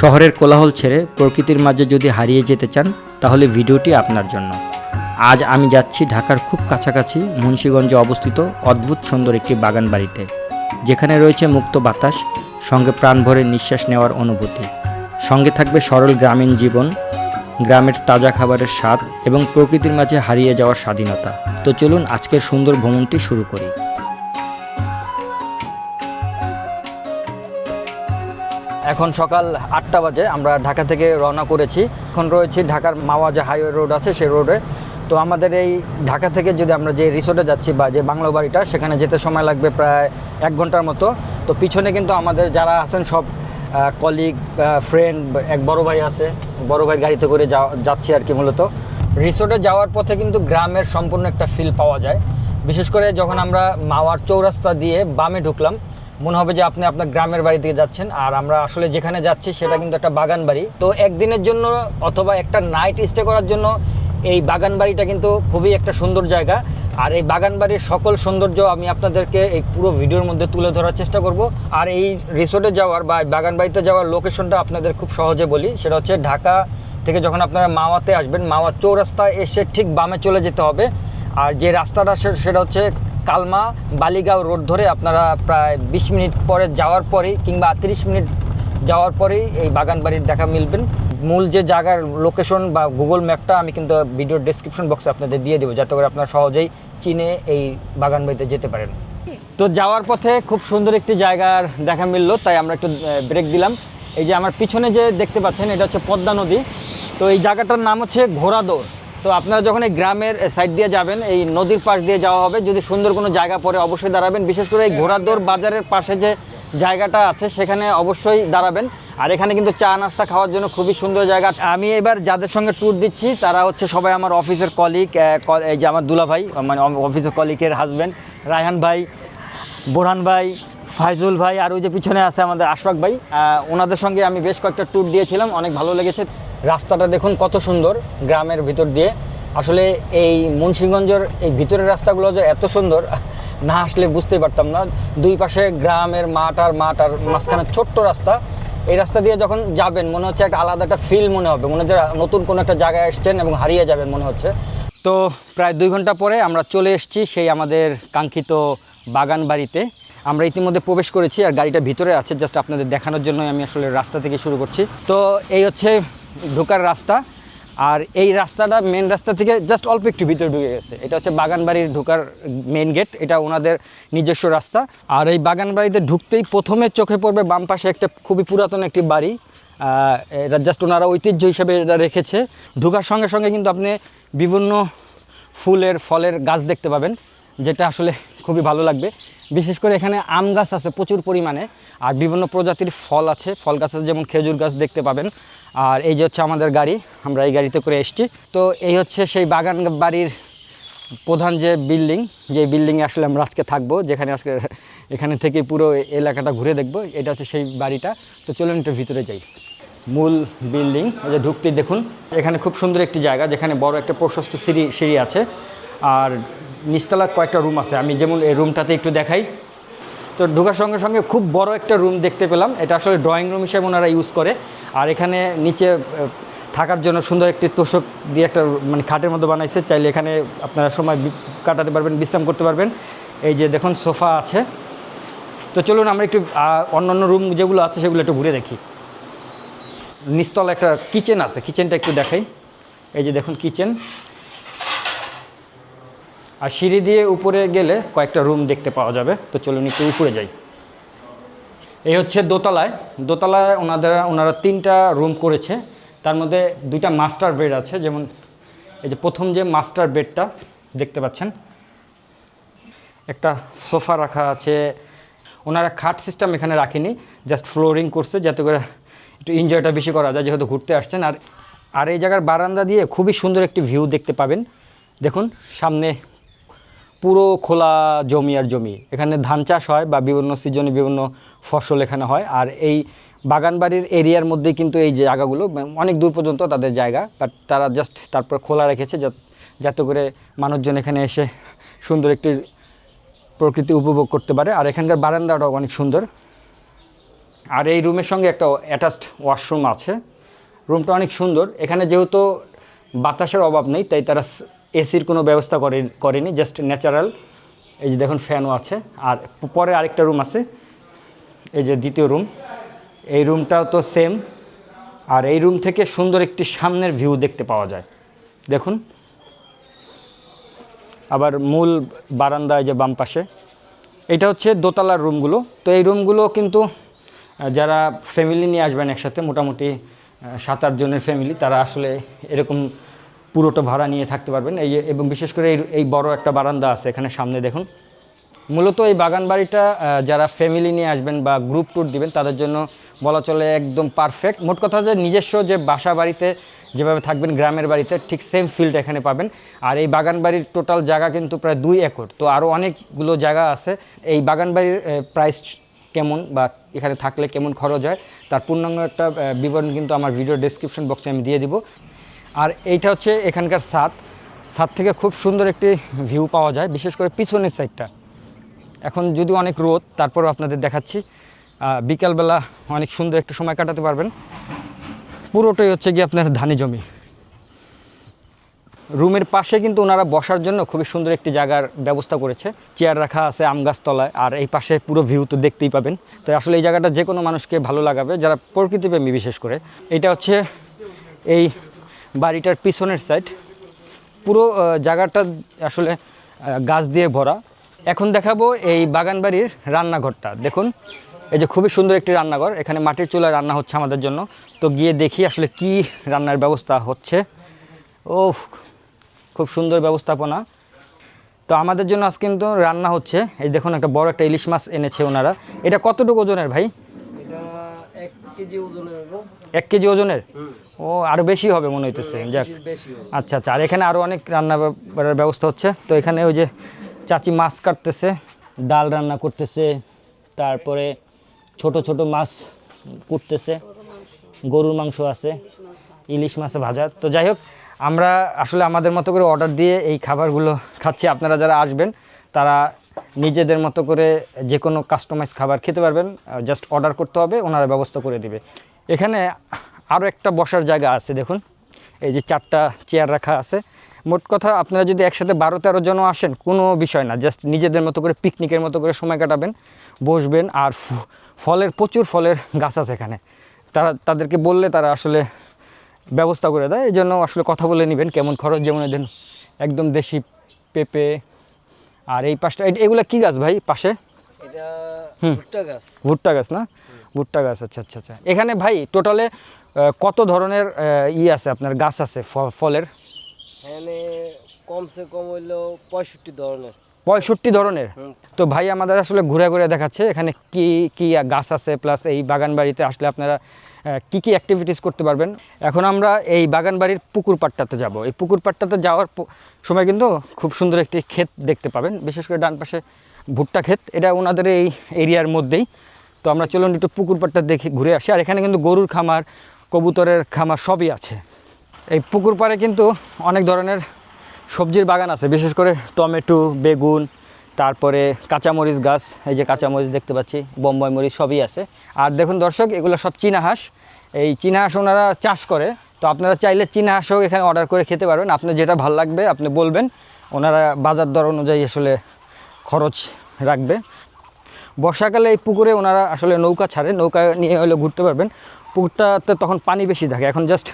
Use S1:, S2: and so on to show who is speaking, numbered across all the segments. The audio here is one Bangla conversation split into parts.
S1: শহরের কোলাহল ছেড়ে প্রকৃতির মাঝে যদি হারিয়ে যেতে চান, তাহলে ভিডিওটি আপনার জন্য। আজ আমি যাচ্ছি ঢাকার খুব কাছাকাছি মুন্সীগঞ্জে অবস্থিত অদ্ভুত সুন্দর একটি বাগান বাড়িতে যেখানে রয়েছে মুক্ত বাতাস, সঙ্গে প্রাণ ভরে নিঃশ্বাস নেওয়ার অনুভূতি। সঙ্গে থাকবে সরল গ্রামীণ জীবন, গ্রামের তাজা খাবারের স্বাদ এবং প্রকৃতির মাঝে হারিয়ে যাওয়ার স্বাধীনতা। তো চলুন আজকের সুন্দর ভ্রমণটি শুরু করি। এখন সকাল আটটা বাজে, আমরা ঢাকা থেকে রওনা করেছি। এখন রয়েছি ঢাকার মাওয়া যে হাইওয়ে রোড আছে সেই রোডে। তো আমাদের এই ঢাকা থেকে যদি আমরা যে রিসোর্টে যাচ্ছি বা যে বাংলো বাড়িটা, সেখানে যেতে সময় লাগবে প্রায় এক ঘণ্টার মতো। তো পিছনে কিন্তু আমাদের যারা আছেন সব কলিগ ফ্রেন্ড এক বড় ভাই আছে, বড় ভাই গাড়িতে করে যাচ্ছি আর কি মূলত। রিসোর্টে যাওয়ার পথে কিন্তু গ্রামের সম্পূর্ণ একটা ফিল পাওয়া যায়। বিশেষ করে যখন আমরা মাওয়ার চৌরাস্তা দিয়ে বামে ঢুকলাম মনে হবে যে আপনি আপনার গ্রামের বাড়ি থেকে যাচ্ছেন, আর আমরা আসলে যেখানে যাচ্ছি সেটা কিন্তু একটা বাগান বাড়ি। তো একদিনের জন্য অথবা একটা নাইট স্টে করার জন্য এই বাগান বাড়িটা কিন্তু খুবই একটা সুন্দর জায়গা। আর এই বাগান বাড়ির সকল সৌন্দর্য আমি আপনাদেরকে এই পুরো ভিডিওর মধ্যে তুলে ধরার চেষ্টা করব। আর এই রিসোর্টে যাওয়ার বা বাগান বাড়িতে যাওয়ার লোকেশনটা আপনাদের খুব সহজে বলি। সেটা হচ্ছে ঢাকা থেকে যখন আপনারা মাওয়াতে আসবেন, মাওয়া চৌরাস্তায় এসে ঠিক বামে চলে যেতে হবে। আর যে রাস্তাটা সেটা হচ্ছে কালমা, বালিগাঁও রোড ধরে আপনারা প্রায় বিশ মিনিট পরে যাওয়ার পরেই কিংবা তিরিশ মিনিট যাওয়ার পরেই এই বাগান বাড়ির দেখা মিলবেন। মূল যে জায়গার লোকেশন বা গুগল ম্যাপটা আমি কিন্তু ভিডিওর ডেসক্রিপশন বক্সে আপনাদের দিয়ে দেবো, যাতে করে আপনারা সহজেই চিনে এই বাগান বাড়িতে যেতে পারেন। তো যাওয়ার পথে খুব সুন্দর একটি জায়গার দেখা মিললো, তাই আমরা একটু ব্রেক দিলাম। এই যে আমার পিছনে যে দেখতে পাচ্ছেন, এটা হচ্ছে পদ্মা নদী। তো এই জায়গাটার নাম হচ্ছে ঘোড়াদৌড়। তো আপনারা যখন এই গ্রামের সাইড দিয়ে যাবেন, এই নদীর পাশ দিয়ে যাওয়া হবে, যদি সুন্দর কোনো জায়গা পরে অবশ্যই দাঁড়াবেন, বিশেষ করে এই ঘোড়াদৌড় বাজারের পাশে যে জায়গাটা আছে, সেখানে অবশ্যই দাঁড়াবেন। আর এখানে কিন্তু চা নাস্তা খাওয়ার জন্য খুবই সুন্দর জায়গা। আমি এবার যাদের সঙ্গে ট্যুর দিচ্ছি, তারা হচ্ছে সবাই আমার অফিসের কলিগ এই যে আমার দুলা ভাই মানে অফিসের কলিগের হাজব্যান্ড রায়হান ভাই, বোরহান ভাই, ফাইজুল ভাই, আর ওই যে পিছনে আছে আমাদের আশফাক ভাই। ওনাদের সঙ্গে আমি বেশ কয়েকটা ট্যুর দিয়েছিলাম, অনেক ভালো লেগেছে। রাস্তাটা দেখুন কত সুন্দর গ্রামের ভিতর দিয়ে। আসলে এই মুন্সিগঞ্জের এই ভিতরের রাস্তাগুলো যে এত সুন্দর, না আসলে বুঝতেই পারতাম না। দুই পাশে গ্রামের মাঠ আর মাঠ আর মাঝখানে ছোট্ট রাস্তা। এই রাস্তা দিয়ে যখন যাবেন, মনে হচ্ছে একটা আলাদা একটা ফিল মনে হবে। মনে হচ্ছে নতুন কোনো একটা জায়গায় এসছেন এবং হারিয়ে যাবেন মনে হচ্ছে। তো প্রায় দুই ঘণ্টা পরে আমরা চলে এসেছি সেই আমাদের কাঙ্ক্ষিত বাগান বাড়িতে আমরা ইতিমধ্যে প্রবেশ করেছি আর গাড়িটা ভিতরে আছে জাস্ট আপনাদের দেখানোর জন্য আমি আসলে রাস্তা থেকে শুরু করছি। তো এই হচ্ছে ঢোকার রাস্তা। আর এই রাস্তাটা মেন রাস্তা থেকে জাস্ট অল্প একটু ভিতরে ঢুকে গেছে। এটা হচ্ছে বাগান বাড়ির ঢোকার মেন গেট এটা ওনাদের নিজস্ব রাস্তা। আর এই বাগান বাড়িতে ঢুকতেই প্রথমে চোখে পড়বে বাম পাশে একটা খুবই পুরাতন একটি বাড়ি। এটা জাস্ট ওনারা ঐতিহ্য হিসেবে এটা রেখেছে। ঢোকার সঙ্গে সঙ্গে কিন্তু আপনি বিভিন্ন ফুলের, ফলের গাছ দেখতে পাবেন, যেটা আসলে খুবই ভালো লাগবে। বিশেষ করে এখানে আম গাছ আছে প্রচুর পরিমাণে, আর বিভিন্ন প্রজাতির ফল আছে। ফল গাছ আছে যেমন খেজুর গাছ দেখতে পাবেন। আর এই যে হচ্ছে আমাদের গাড়ি, আমরা এই গাড়িতে করে এসেছি। তো এই হচ্ছে সেই বাগান বাড়ির প্রধান যে বিল্ডিং, যে বিল্ডিংয়ে আসলে আমরা আজকে থাকব, যেখানে আজকে এখানে থেকে পুরো এলাকাটা ঘুরে দেখব। এটা হচ্ছে সেই বাড়িটা। তো চলুন একটু ভিতরে যাই। মূল বিল্ডিং, এই যে ঢুকতেই দেখুন। এখানে খুব সুন্দর একটি জায়গা, যেখানে বড় একটা প্রশস্ত সিঁড়ি সিঁড়ি আছে। আর নিচতলা কয়েকটা রুম আছে। আমি যেমন এই রুমটাতে একটু দেখাই। তো ঢোকার সঙ্গে সঙ্গে খুব বড় একটা রুম দেখতে পেলাম। এটা আসলে ড্রয়িং রুম হিসেবে ওনারা ইউজ করে। আর এখানে নিচে থাকার জন্য সুন্দর একটি তোষক দিয়ে একটা মানে খাটের মতো বানাইছে। চাইলে এখানে আপনারা সময় কাটাতে পারবেন, বিশ্রাম করতে পারবেন। এই যে দেখুন, সোফা আছে। তো চলুন আমরা একটু অন্য অন্য রুম যেগুলো আছে সেগুলো একটু ঘুরে দেখি। নিচতলা একটা কিচেন আছে। কিচেনটা একটু দেখাই। এই যে দেখুন কিচেন আর সিঁড়ি দিয়ে উপরে গেলে কয়েকটা রুম দেখতে পাওয়া যাবে। তো চলুন একটু উপরে যাই। এই হচ্ছে দোতলায়। দোতলায় ওনাদের, ওনারা তিনটা রুম করেছে। তার মধ্যে দুইটা মাস্টার বেড আছে। যেমন এই যে প্রথম যে মাস্টার বেডটা দেখতে পাচ্ছেন, একটা সোফা রাখা আছে। ওনারা খাট সিস্টেম এখানে রাখেনি জাস্ট ফ্লোরিং করছে যাতে করে একটু এনজয়টা বেশি করা যায় যেহেতু ঘুরতে আসছেন। আর আর এই জায়গার বারান্দা দিয়ে খুবই সুন্দর একটি ভিউ দেখতে পাবেন। দেখুন, সামনে পুরো খোলা জমি আর জমি। এখানে ধান চাষ হয় বা বিভিন্ন সিজনে বিভিন্ন ফসল এখানে হয়। আর এই বাগানবাড়ির এরিয়ার মধ্যে কিন্তু এই জায়গাগুলো, অনেক দূর পর্যন্ত তাদের জায়গা। বাট তারা জাস্ট তারপর খোলা রেখেছে যাতে করে মানুষজন এখানে এসে সুন্দর একটি প্রকৃতি উপভোগ করতে পারে। আর এখানকার বারান্দাটাও অনেক সুন্দর। আর এই রুমের সঙ্গে একটা অ্যাটাচড ওয়াশরুম আছে। রুমটা অনেক সুন্দর। এখানে যেহেতু বাতাসের অভাব নেই, তাই তারা এসির কোনো ব্যবস্থা করে করেনি জাস্ট ন্যাচারাল এই যে দেখুন ফ্যানও আছে। আর পরে আরেকটা রুম আছে। এই যে দ্বিতীয় রুম এই রুমটাও তো সেম আর এই রুম থেকে সুন্দর একটি সামনের ভিউ দেখতে পাওয়া যায়। দেখুন। আবার মূল বারান্দায় যে বাম পাশে। এটা হচ্ছে দোতলার রুমগুলো তো এই রুমগুলো কিন্তু যারা ফ্যামিলি নিয়ে আসবেন একসাথে, মোটামুটি সাত আট জনের ফ্যামিলি তারা আসলে এরকম পুরোটা ভাড়া নিয়ে থাকতে পারবেন। এই যে- এবং বিশেষ করে এই বড় একটা বারান্দা আছে এখানে সামনে, দেখুন। মূলত এই বাগান বাড়িটা যারা ফ্যামিলি নিয়ে আসবেন বা গ্রুপ ট্যুর দিবেন, তাদের জন্য বলা চলে একদম পারফেক্ট মোট কথা যে, নিজস্ব যে বাসা বাড়িতে যেভাবে থাকবেন, গ্রামের বাড়িতে, ঠিক সেম ফিল্ড এখানে পাবেন। আর এই বাগান বাড়ির টোটাল জায়গা কিন্তু প্রায় দুই একর। তো আরও অনেকগুলো জায়গা আছে। এই বাগান বাড়ির প্রাইস কেমন বা এখানে থাকলে কেমন খরচ হয়, তার পূর্ণাঙ্গ একটা বিবরণ কিন্তু আমার ভিডিও ডেসক্রিপশন বক্সে আমি দিয়ে দিব। আর এইটা হচ্ছে এখানকার ছাদ। ছাদ থেকে খুব সুন্দর একটি ভিউ পাওয়া যায়, বিশেষ করে পিছনের সাইডটা এখন যদি অনেক রোদ, তারপরেও আপনাদের দেখাচ্ছি। বিকালবেলা অনেক সুন্দর একটু সময় কাটাতে পারবেন। পুরোটাই হচ্ছে গিয়ে আপনার ধানি জমি। রুমের পাশে কিন্তু ওনারা বসার জন্য খুবই সুন্দর একটি জায়গার ব্যবস্থা করেছে। চেয়ার রাখা আছে আম গাছতলায় আর এই পাশে পুরো ভিউ তো দেখতেই পাবেন। তো আসলে এই জায়গাটা যে কোনো মানুষকে ভালো লাগাবে, যারা প্রকৃতিপ্রেমী বিশেষ করে। এটা হচ্ছে এই বাড়িটার পিছনের সাইড পুরো জায়গাটা আসলে গাছ দিয়ে ভরা। এখন দেখাবো এই বাগান বাড়ির রান্নাঘরটা। দেখুন, এই যে খুবই সুন্দর একটি রান্নাঘর। এখানে মাটির চুলায় রান্না হচ্ছে আমাদের জন্য। তো গিয়ে দেখি আসলে কি রান্নার ব্যবস্থা হচ্ছে। ও খুব সুন্দর ব্যবস্থাপনা। তো আমাদের জন্য আজ কিন্তু রান্না হচ্ছে। এই দেখুন, একটা বড় একটা ইলিশ মাছ এনেছে ওনারা। এটা কতটুকু ওজনের ভাই? এক কেজি ওজনের? ও আরও বেশি হবে মনে হইতেছে যাক। আচ্ছা আচ্ছা আর এখানে আরও অনেক রান্না বাড়ার ব্যবস্থা হচ্ছে। তো এখানে ওই যে চাচি মাছ কাটতেছে ডাল রান্না করতেছে তারপরে ছোট ছোট মাছ কুটতেছে গরুর মাংস আছে ইলিশ মাছ ভাজা। তো যাই হোক আমরা আসলে আমাদের মতো করে অর্ডার দিয়ে এই খাবারগুলো খাচ্ছি। আপনারা যারা আসবেন তারা নিজেদের মতো করে যে কোনো কাস্টমাইজ খাবার খেতে পারবেন জাস্ট অর্ডার করতে হবে, ওনারা ব্যবস্থা করে দিবে। এখানে আরও একটা বসার জায়গা আছে, দেখুন। এই যে চারটা চেয়ার রাখা আছে। মোট কথা, আপনারা যদি একসাথে বারো তেরো জন আসেন, কোনো বিষয় না জাস্ট নিজেদের মতো করে পিকনিকের মতো করে সময় কাটাবেন, বসবেন, আর ফলের, প্রচুর ফলের গাছ আছে এখানে। তারা, তাদেরকে বললে তারা আসলে ব্যবস্থা করে দেয়, এই জন্য আসলে কথা বলে নেবেন, কেমন খরচ যেমন দেন একদম দেশি পেঁপে আর এই পাশটা এগুলা কি গাছ ভাই পাশে?
S2: এটা ভুট্টা গাছ।
S1: ভুট্টা গাছ না? ভুট্টা গাছ আচ্ছা আচ্ছা আচ্ছা। এখানে ভাই টোটালে কত ধরনের ই আছে আপনার গাছ আছে ফলের?
S2: এখানে কমসে কম হইল পঁয়ষট্টি ধরনের।
S1: পঁয়ষট্টি ধরনের? তো ভাই আমাদের আসলে ঘুরে ঘুরে দেখাচ্ছে এখানে কি কি গাছ আছে প্লাস এই বাগান বাড়িতে আসলে আপনারা কি কি অ্যাক্টিভিটিস করতে পারবেন? এখন আমরা এই বাগান বাড়ির পুকুর পাড়টাতে যাব। এই পুকুর পাড়টাতে যাওয়ার সময় কিন্তু খুব সুন্দর একটি ক্ষেত দেখতে পাবেন। বিশেষ করে ডান পাশে ভুট্টা ক্ষেত। এটা ওনাদের এই এরিয়ার মধ্যেই। তো আমরা চলুন একটু পুকুর পাড়টা দেখে, ঘুরে আসি। আর এখানে কিন্তু গরুর খামার, কবুতরের খামার সবই আছে। এই পুকুর পাড়ে কিন্তু অনেক ধরনের সবজির বাগান আছে। বিশেষ করে টমেটো, বেগুন, তারপরে কাঁচামরিচ গাছ, এই যে কাঁচামরিচ দেখতে পাচ্ছি, বোম্বাই মরিচ সবই আছে। আর দেখুন দর্শক, এগুলো সব চীনা হাঁস। এই চীনা হাঁস ওনারা চাষ করে। তো আপনারা চাইলে চীনা হাঁসও এখানে অর্ডার করে খেতে পারবেন। আপনার যেটা ভালো লাগবে, আপনি বলবেন। ওনারা বাজার দর অনুযায়ী আসলে খরচ রাখবে। বর্ষাকালে এই পুকুরে ওনারা আসলে নৌকা ছাড়ে। নৌকা নিয়ে হলে ঘুরতে পারবেন। পুকুরটাতে তখন পানি বেশি থাকে। এখন জাস্ট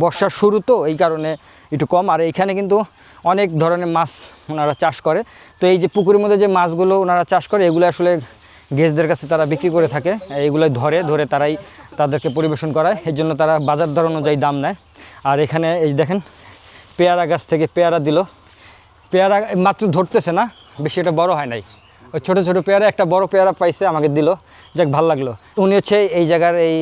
S1: বর্ষার শুরু তো, এই কারণে একটু কম। আর এইখানে কিন্তু অনেক ধরনের মাছ ওনারা চাষ করে। তো এই যে পুকুরের মধ্যে যে মাছগুলো ওনারা চাষ করে, এগুলো আসলে গেস্টদের কাছে তারা বিক্রি করে থাকে। এইগুলো ধরে ধরে তারাই তাদেরকে পরিবেশন করায়। এর জন্য তারা বাজার দর অনুযায়ী দাম নেয়। আর এখানে এই দেখেন পেয়ারা গাছ থেকে পেয়ারা দিল। পেয়ারা মাত্র ধরতেছে না বেশি এটা বড় হয় নাই। ওই ছোটো ছোটো পেয়ারা একটা বড় পেয়ারা পাইছে আমাকে দিল। যাক ভালো লাগল। উনি হচ্ছে এই জায়গার এই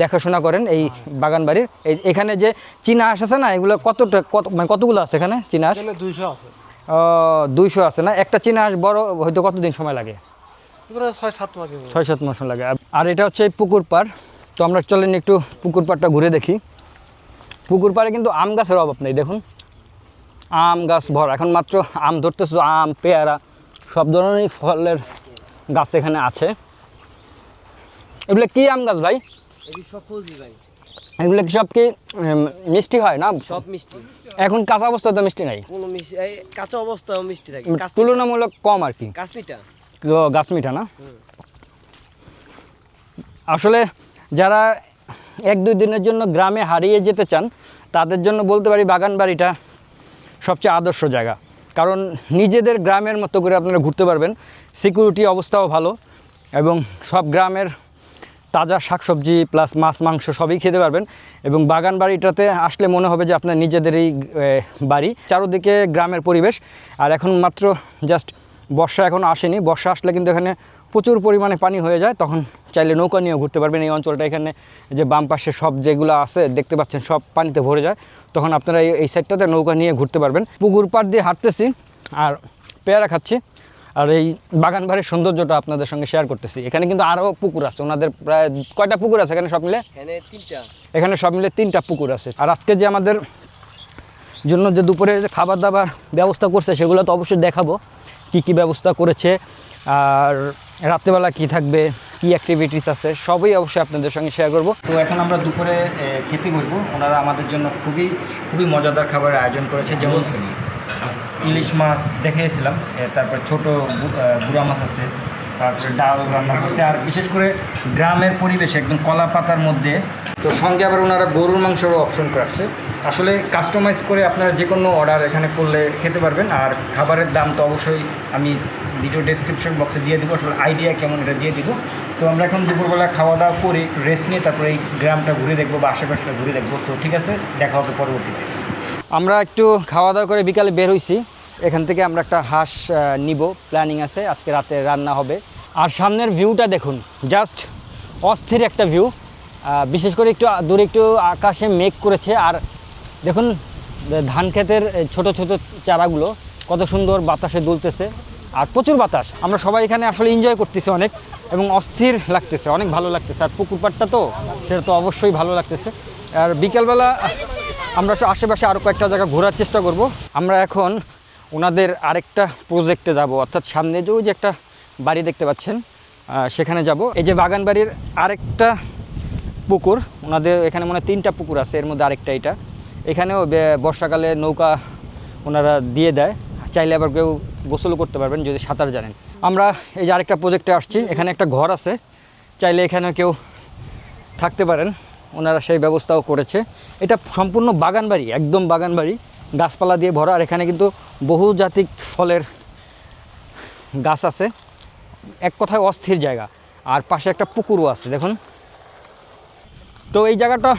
S1: দেখাশোনা করেন এই বাগান বাড়ির। এখানে যে চীনা হাঁস আছে না এগুলো কতটা কত মানে কতগুলো আছে এখানে চীনা হাঁস?
S3: দুইশো আছে।
S1: দুইশো আছে না? একটা চীনা হাঁস বড় হয়তো কতদিন সময় লাগে?
S3: ছয় সাত মাস
S1: ছয় সাত মাস লাগে। আর এটা হচ্ছে পুকুর পাড়। তো আমরা চলেন একটু পুকুর পাড়টা ঘুরে দেখি। পুকুর পাড়ে কিন্তু আম গাছের অভাব নেই দেখুন। আম গাছ ভরা এখন মাত্র আম ধরতেছে আম পেয়ারা সব ধরনেরই ফলের গাছ এখানে আছে। এগুলো কি আম গাছ ভাই? এগুলো কি সব কি মিষ্টি হয় না?
S2: সব মিষ্টি।
S1: এখন কাঁচা অবস্থা তো মিষ্টি নাই।
S2: কোনো মিষ্টি এই কাঁচা অবস্থাও মিষ্টি থাকে।
S1: তুলনামূলক কম আর কি। গাছ মিঠা না? আসলে যারা এক দুই দিনের জন্য গ্রামে হারিয়ে যেতে চান, তাদের জন্য বলতে পারি বাগান বাড়িটা সবচেয়ে আদর্শ জায়গা। কারণ নিজেদের গ্রামের মতো করে আপনারা ঘুরতে পারবেন, সিকিউরিটি অবস্থাও ভালো এবং সব গ্রামের তাজা শাকসবজি প্লাস মাছ, মাংস সবই খেতে পারবেন এবং বাগান বাড়িটাতে আসলে মনে হবে যে আপনার নিজেদেরই বাড়ি। চারোদিকে গ্রামের পরিবেশ, আর এখন মাত্র জাস্ট বর্ষা এখন আসেনি। বর্ষা আসলে কিন্তু এখানে প্রচুর পরিমাণে পানি হয়ে যায় তখন চাইলে নৌকা নিয়েও ঘুরতে পারবেন। এই অঞ্চলটা এখানে যে বাম পাশে সব যেগুলো আছে দেখতে পাচ্ছেন সব পানিতে ভরে যায়। তখন আপনারা এই- এই সাইডটাতে নৌকা নিয়ে ঘুরতে পারবেন। পুকুর পাড় দিয়ে হাঁটতেছি আর পেয়ারা খাচ্ছি। আর এই বাগান বাড়ির সৌন্দর্যটা আপনাদের সঙ্গে শেয়ার করতেছি। এখানে কিন্তু আরও পুকুর আছে ওনাদের প্রায় কয়টা পুকুর আছে এখানে সব মিলে?
S2: তিনটা।
S1: এখানে সব মিলে তিনটা পুকুর আছে। আর আজকে যে আমাদের জন্য যে দুপুরে যে খাবার দাবার ব্যবস্থা করছে সেগুলো তো অবশ্যই দেখাবো। কি কি ব্যবস্থা করেছে আর রাত্রেবেলা কি থাকবে কি অ্যাক্টিভিটিস আছে সবই অবশ্যই আপনাদের সঙ্গে শেয়ার করব। তো এখন আমরা দুপুরে খেতে বসবো। ওনারা আমাদের জন্য খুবই খুবই মজাদার খাবারের আয়োজন করেছে যেমন ইলিশ মাছ দেখেছিলাম তারপর ছোট গুড়া মাছ আছে তারপরে ডাল রান্না করছে। আর বিশেষ করে গ্রামের পরিবেশে একদম কলা পাতার মধ্যে তো সঙ্গে আবার ওনারা গরুর মাংসেরও অপশন রাখছে। আসলে কাস্টমাইজ করে আপনারা যে কোনো অর্ডার এখানে করলে খেতে পারবেন। আর খাবারের দাম তো অবশ্যই আমি ভিডিও ডেসক্রিপশন বক্সে দিয়ে দেবো। আসলে আইডিয়া কেমন এটা দিয়ে দিব। তো আমরা এখন দুপুরবেলা খাওয়া দাওয়া করে রেস্ট নিয়ে তারপরে এই গ্রামটা ঘুরে দেখব বা আশেপাশটা ঘুরে দেখব। তো ঠিক আছে, দেখা হবে পরবর্তীতে। আমরা একটু খাওয়া দাওয়া করে বিকালে বের হইছি। এখান থেকে আমরা একটা হাঁস নিব। প্ল্যানিং আছে, আজকে রাতে রান্না হবে। আর সামনের ভিউটা দেখুন। জাস্ট অস্থির একটা ভিউ বিশেষ করে একটু দূরে একটু আকাশে মেঘ করেছে। আর দেখুন ধান ক্ষেতের ছোট ছোট চারাগুলো কত সুন্দর বাতাসে দুলতেছে। আর প্রচুর বাতাস। আমরা সবাই এখানে আসলে এনজয় করতেছি অনেক এবং অস্থির লাগতেছে, অনেক ভালো লাগতেছে। আর পুকুর পাড়টা তো, সেটা তো অবশ্যই ভালো লাগতেছে। আর বিকেলবেলা আমরা আশেপাশে আরও কয়েকটা জায়গা ঘোরার চেষ্টা করব। আমরা এখন ওনাদের আরেকটা প্রজেক্টে যাব। অর্থাৎ সামনে যে ওই যে একটা বাড়ি দেখতে পাচ্ছেন সেখানে যাব। এই যে বাগান বাড়ির আরেকটা পুকুর, ওনাদের এখানে মনে তিনটা পুকুর আছে, এর মধ্যে আরেকটা এটা। এখানেও বর্ষাকালে নৌকা ওনারা দিয়ে দেয়। চাইলে আবার কেউ গোসলও করতে পারবেন যদি সাঁতার জানেন। আমরা এই যে আরেকটা প্রজেক্টে আসছি, এখানে একটা ঘর আছে। চাইলে এখানে কেউ থাকতে পারেন। ওনারা সেই ব্যবস্থাও করেছে। এটা সম্পূর্ণ বাগান বাড়ি একদম বাগান বাড়ি গাছপালা দিয়ে ভরা, আর এখানে কিন্তু বহু জাতিক ফলের গাছ আছে। এক কথায় অস্থির জায়গা। আর পাশে একটা পুকুরও আছে, দেখুন। তো এই জায়গাটা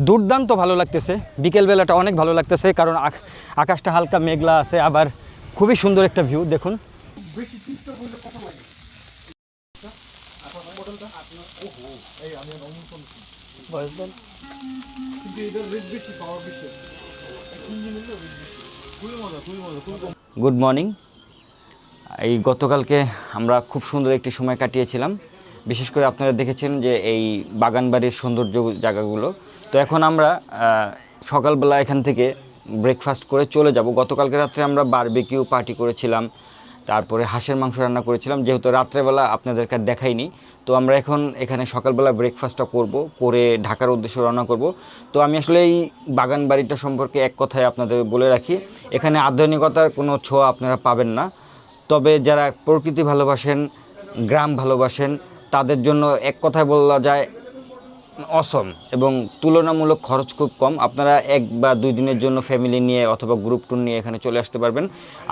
S1: দুর্দান্ত ভালো লাগতেছে। বিকেলবেলাটা অনেক ভালো লাগতেছে, কারণ আক- আকাশটা হালকা মেঘলা আছে, আবার খুবই সুন্দর একটা ভিউ দেখুন। গুড মর্নিং এই গতকালকে আমরা খুব সুন্দর একটি সময় কাটিয়েছিলাম। বিশেষ করে আপনারা দেখেছেন যে এই বাগান বাড়ির সৌন্দর্য জায়গাগুলো। তো এখন আমরা সকালবেলা এখান থেকে ব্রেকফাস্ট করে চলে যাব। গতকালকে রাত্রে আমরা বারবিকিউ পার্টি করেছিলাম, তারপরে হাঁসের মাংস রান্না করেছিলাম, যেহেতু রাত্রেবেলা আপনাদেরকে দেখাইনি। তো আমরা এখন এখানে সকালবেলা ব্রেকফাস্টটা করব, করে ঢাকার উদ্দেশ্যে রওনা করব। তো আমি আসলে এই বাগান বাড়িটা সম্পর্কে এক কথায় আপনাদের বলে রাখি, এখানে আধুনিকতার কোনো ছোঁয়া আপনারা পাবেন না। তবে যারা প্রকৃতি ভালোবাসেন, গ্রাম ভালোবাসেন তাদের জন্য এক কথায় বলা যায় অসম এবং তুলনামূলক খরচ খুব কম। আপনারা এক বা দুই দিনের জন্য ফ্যামিলি নিয়ে অথবা গ্রুপ ট্যুর নিয়ে এখানে চলে আসতে পারবেন।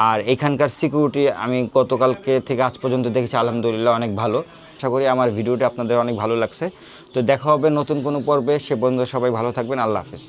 S1: আর এখানকার সিকিউরিটি আমি গতকালকে থেকে আজ পর্যন্ত দেখেছি, আলহামদুলিল্লাহ অনেক ভালো। আশা করি আমার ভিডিওটা আপনাদের অনেক ভালো লাগছে। তো দেখা হবে নতুন কোনো পর্বে। সে পর্যন্ত সবাই ভালো থাকবেন। আল্লাহ হাফিজ।